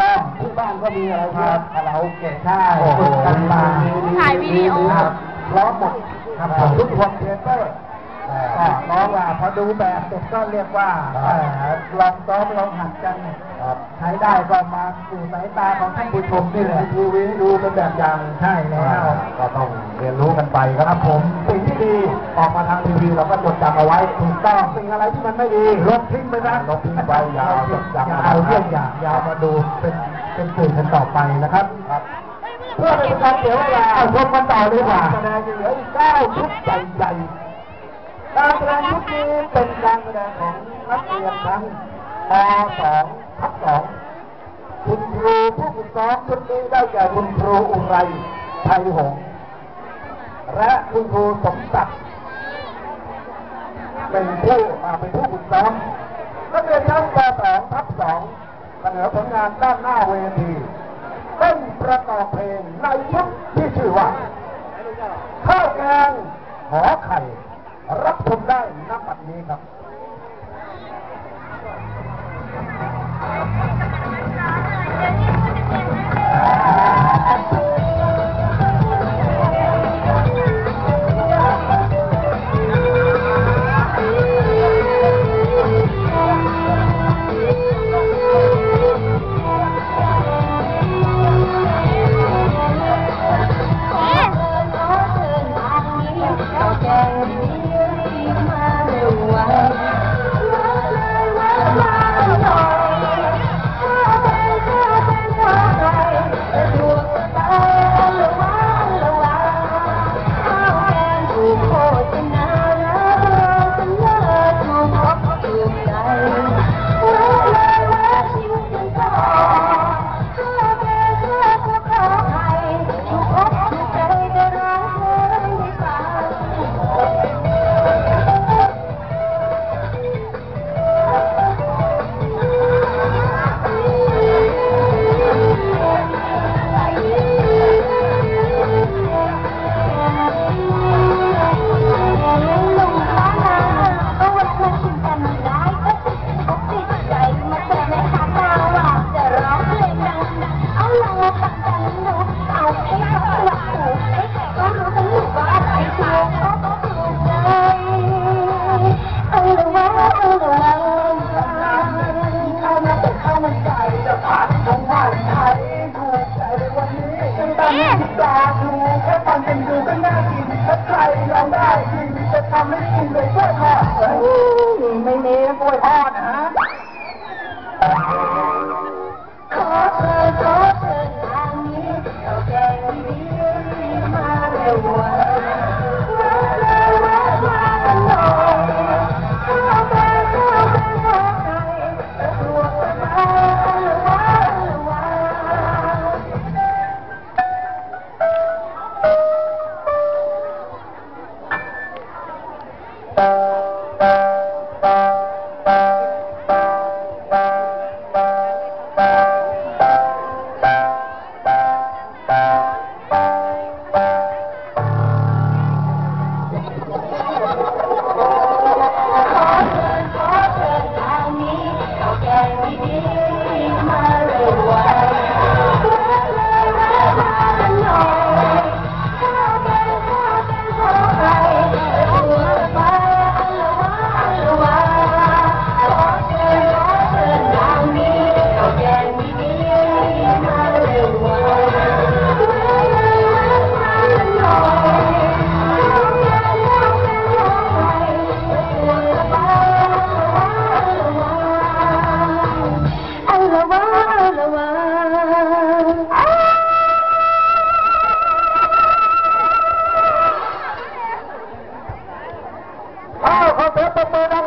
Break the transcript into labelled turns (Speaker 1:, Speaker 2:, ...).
Speaker 1: ต้องที่บ้านก็มีอะไรครับคาราโอเกะใช่
Speaker 2: โอ้โห
Speaker 1: ฝึกกันมา
Speaker 3: ถ่ายวิดีโอ
Speaker 1: ครับพร้อมหมดครับผมทุกคนเทเตอร์ ก็น้องว่าพอดูแบบเสร็จก็เรียกว่าเอ่อลองซ้อมลองหัดกันใช้ได้ก็มาสู่สายตาของท่านผู้ชมนี่แหละทีวีดูเป็นแบบอย่างใช่แล้ว
Speaker 2: ก็ต้องเรียนรู้กันไปค
Speaker 1: ค
Speaker 2: รั
Speaker 1: รั
Speaker 2: บบ
Speaker 1: ผม สิ่งที่ดีออกมาทางทีวีเราก็จดจำเอาไว้ถูกต้องสิ่งอะไรที่มันไม่ดีลบทิ้งไปนะ
Speaker 2: ลบทิ้งไปอย่าเอาจดจำ
Speaker 1: อย่าเอาเยี่ยงอย่างอย่าเอามาดูเป็นเป็นสื่อกันต่อไปนะครับ
Speaker 2: ครับ
Speaker 1: เพื่อเป็นการเสียเวลาเอาชมกันต่อดีกว่าแสดงเหลืออีกเก้าชุดใหญ่ๆ การแสดงชุดนี้เป็นการแสดงของนักเรียนชั้นป .2 ทับ2คุณครูผู้ฝึกซ้อมชุดนี้ได้แก่คุณครูอุไรไทยหงส์และคุณครูสมศักดิ์เป็นผู้อ่าเป็นผู้ฝึกซ้อมนักเรียนชั้นป .2 ทับ2เสนอผลงานด้านหน้าเวทีเต้นประกอบเพลงในชุดที่ชื่อว่าข้าวแกงหอไข่ ผมได้นับปัจนี้ครับ